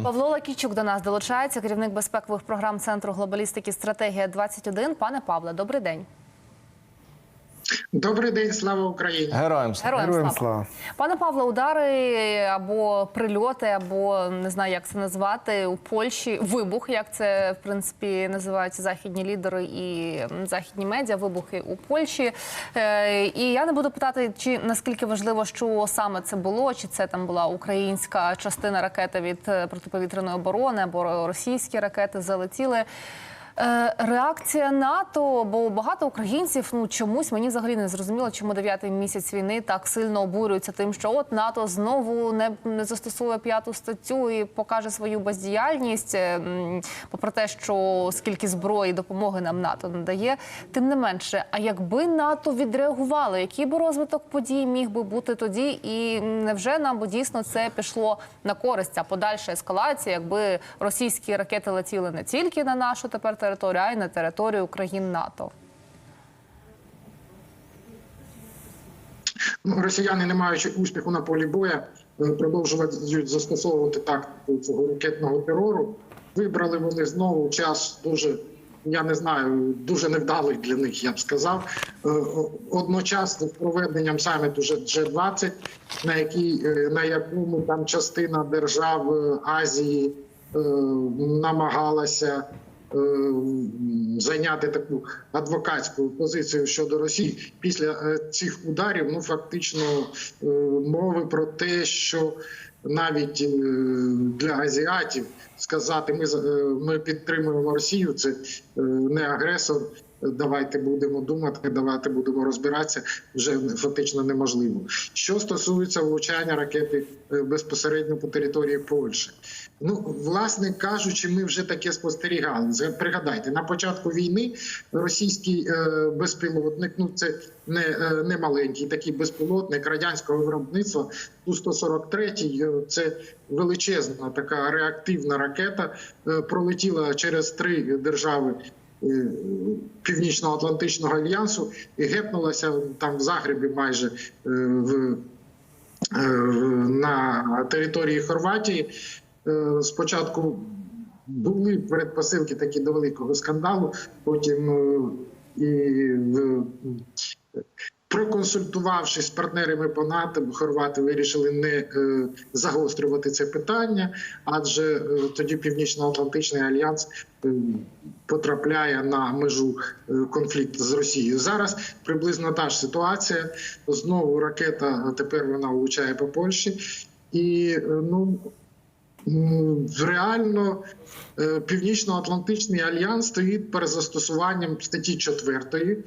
Павло Лакійчук до нас долучається, керівник безпекових програм Центру глобалістики стратегія 21 Пане Павле, добрий день. Добрий день, слава Україні. Героям слава. Героям, Героям слава. слава. Пане Павле, удари або прильоти, або не знаю, як це назвати у Польщі. Вибух, як це в принципі називають західні лідери і західні медіа. Вибухи у Польщі. Е, і я не буду питати, чи наскільки важливо, що саме це було, чи це там була українська частина ракети від е, протиповітряної оборони, або російські ракети залетіли. Е, Реакція НАТО, бо багато українців ну чомусь мені взагалі не зрозуміло, чому дев'ятий місяць війни так сильно обурюються тим, що от НАТО знову не, не застосує п'яту статтю і покаже свою бездіяльність, е, попри те, що скільки зброї допомоги нам НАТО надає. Тим не менше, а якби НАТО відреагувало, який би розвиток подій міг би бути тоді, і невже нам би дійсно це пішло на користь, а подальша ескалація, якби російські ракети летіли не тільки на нашу тепер територію, а й на територію країн НАТО. Ну, росіяни, не маючи успіху на полі боя, е, продовжують застосовувати тактику цього ракетного терору. Вибрали вони знову час дуже. Я не знаю, дуже невдалий для них, я б сказав. Е, Одночасно з проведенням саміту G20, на якій е, на якому там частина держав Азії намагалася зайняти таку адвокатську позицію щодо Росії після е, цих ударів. Ну фактично е, мови про те, що навіть е, для азіатів сказати, ми е, ми підтримуємо Росію, це е, не агресор. Давайте будемо думати, давайте будемо розбиратися. Вже фактично неможливо. Що стосується влучання ракети е, безпосередньо по території Польщі, ну власне кажучи, ми вже таке спостерігали. Пригадайте, на початку війни російський е, безпілотник, ну це не, е, не маленький такий безпілотник радянського виробництва Ту-143, е, це величезна така реактивна ракета, пролетіла через три держави Північно-Атлантичного альянсу і гепнулася там в Загребі майже е, в, е, на території Хорватії. Е, Спочатку були передпосилки такі до великого скандалу, потім е, і в Проконсультувавшись з партнерами по НАТО, хорвати вирішили не е, загострювати це питання, адже е, тоді Північно-Атлантичний альянс е, потрапляє на межу конфлікту з Росією. Зараз приблизно та ж ситуація. Знову ракета тепер вона влучає по Польщі, і ну. Реально Північно-Атлантичний альянс стоїть перед застосуванням статті 4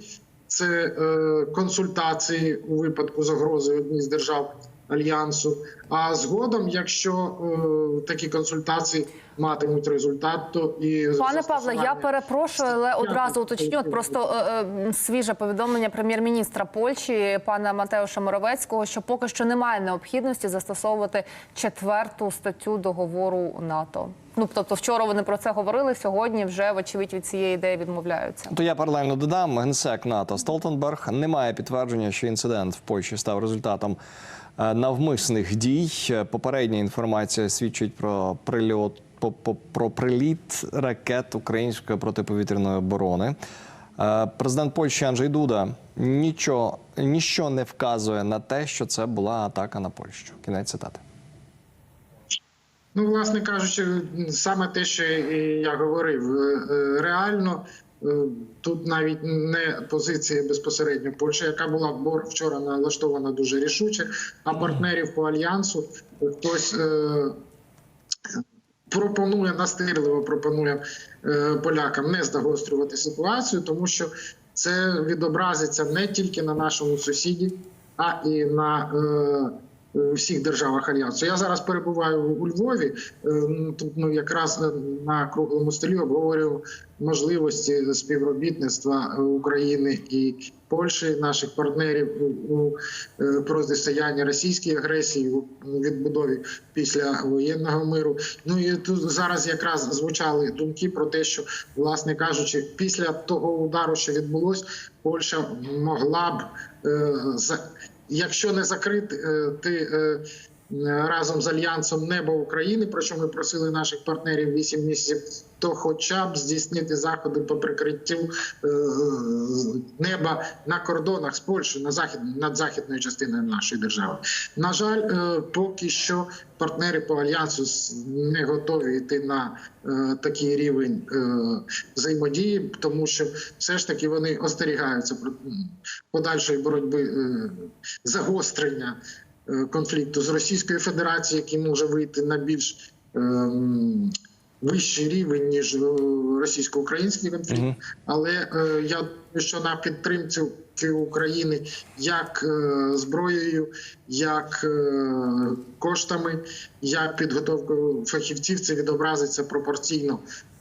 це е, консультації у випадку загрози одній з держав альянсу. А згодом, якщо е, такі консультації матимуть результат, то і Пане Павле, я перепрошую, але одразу уточню. От просто е, е, свіже повідомлення прем'єр-міністра Польщі пана Матеуша Моровецького, що поки що немає необхідності застосовувати четверту статтю договору НАТО. Ну тобто, вчора вони про це говорили. Сьогодні вже вочевидь від цієї ідеї відмовляються. То я паралельно додам генсек НАТО Столтенберг не має підтвердження, що інцидент в Польщі став результатом е, навмисних дій. Е, Попередня інформація свідчить про прильот про приліт ракет української протиповітряної оборони. Е, Президент Польщі Анджей Дуда нічого ніщо не вказує на те, що це була атака на Польщу. Кінець цитати. Ну, власне кажучи, саме те, що я говорив, е, е, реально е, тут навіть не позиція безпосередньо Польщі, яка була вчора налаштована дуже рішуче, а партнерів по альянсу хтось. Пропонує настирливо пропонує е, полякам не загострювати ситуацію, тому що це відобразиться не тільки на нашому сусіді, а і на е, е, всіх державах альянсу. Я зараз перебуваю у Львові. е, Тут ми якраз на круглому столі обговорюємо можливості співробітництва України і Польщі, наших партнерів у- у е, протистоянні російській агресії у відбудові після воєнного миру. Ну і тут зараз якраз звучали думки про те, що, власне кажучи, після того удару, що відбулось, Польща могла б е, якщо не закрити е, ти, е, разом з альянсом Небо України, про що ми просили наших партнерів 8 місяців, то хоча б здійснити заходи по прикриттю е, неба на кордонах з Польщею на захід над західною частиною нашої держави. На жаль, е, поки що партнери по альянсу не готові йти на е, такий рівень е, взаємодії, тому що все ж таки вони остерігаються подальшої боротьби е, загострення е, конфлікту з Російською Федерацією, який може вийти на більш ем, вищий рівень ніж е, російсько-український конфлікт. Але е, я думаю, що на підтримці України як е, зброєю, як е, коштами, як підготовкою фахівців, це відобразиться пропорційно.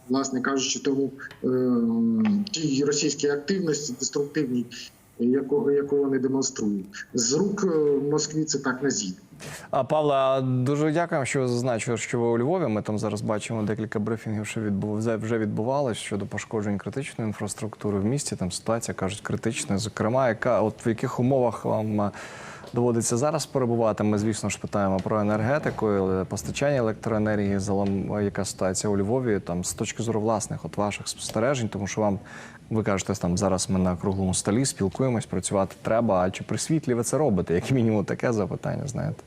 Власне кажучи, тому е, тій російській активності деструктивній, яку, яку вони демонструють, з рук е, Москві це так не зійде. А Павла, дуже дякую, що ви зазначили, що ви у Львові. Ми там зараз бачимо декілька брифінгів, що відбув вже відбувалось щодо пошкоджень критичної інфраструктури в місті. Там ситуація кажуть критична. Зокрема, яка от в яких умовах вам е, доводиться зараз перебувати? Ми, звісно ж, питаємо про енергетику, е, постачання електроенергії. Загалом, е, яка ситуація у Львові там з точки зору власних от ваших спостережень, тому що вам. Ви кажете, там зараз ми на круглому столі спілкуємось, працювати треба. А чи при світлі ви це робите? Як мінімум, таке запитання, знаєте.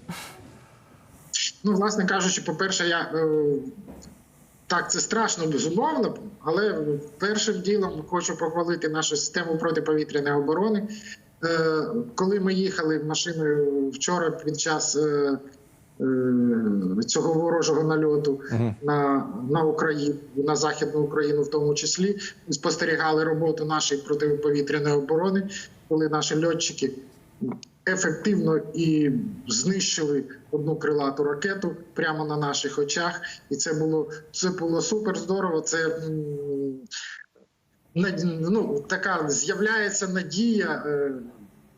Ну, власне кажучи, по-перше, я е, так це страшно безумовно, але першим ділом хочу похвалити нашу систему протиповітряної оборони. Е, коли ми їхали машиною вчора під час е, е, цього ворожого нальоту на, на Україну, на Західну Україну, в тому числі, спостерігали роботу нашої протиповітряної оборони, коли наші льотчики ефективно і знищили одну крилату ракету прямо на наших очах, і це було це було супер здорово. Це ну, така з'являється надія. е,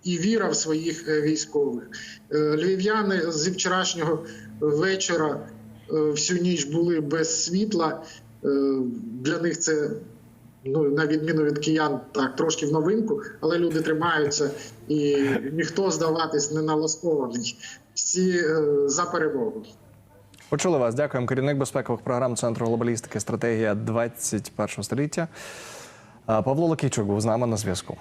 І віра в своїх е, військових Е, львів'яни зі вчорашнього вечора всю ніч були без світла. Для них це ну на відміну від киян, так трошки в новинку, але люди тримаються і ніхто здаватись не наласкований. Всі за перемогу. Почули вас. Дякуємо. Керівник безпекових програм Центру глобалістики стратегія 21 століття. Павло Лакійчук був з нами на зв'язку.